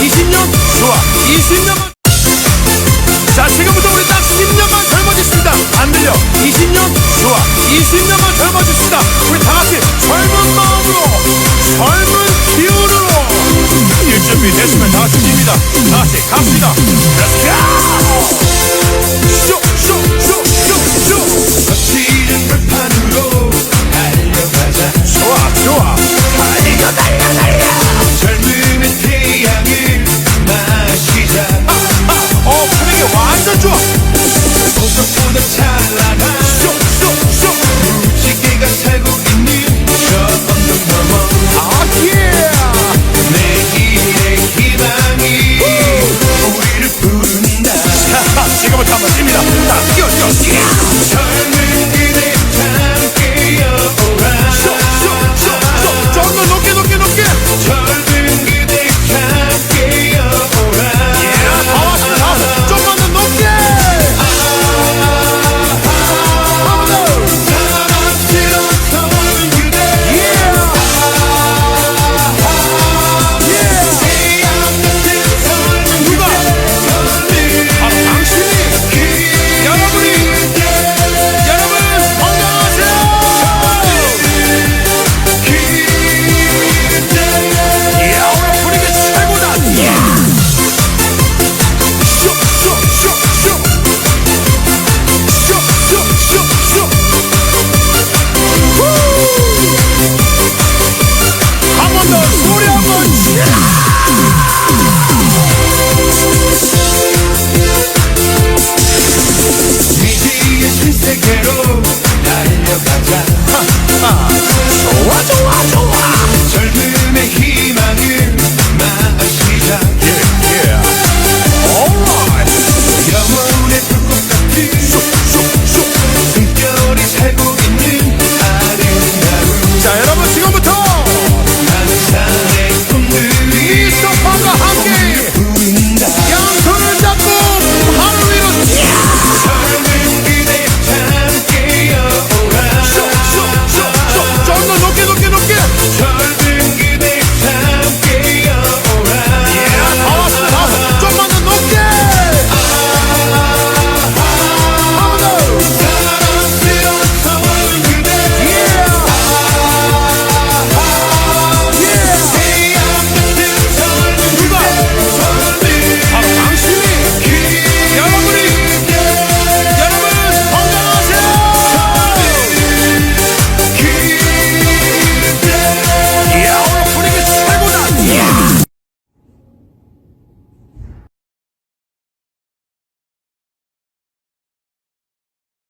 20년 좋아. 20년만 자 지금부터 우리 딱 10년만 젊어지십니다. 안 들려. 20년 좋아. 20년만 젊어지십니다. 우리 다같이 젊은 마음으로 젊은 기운으로. 일준비 됐으면 다같이 뜁니다. 다시 갑시다. Let's「し啊わ啊ょ」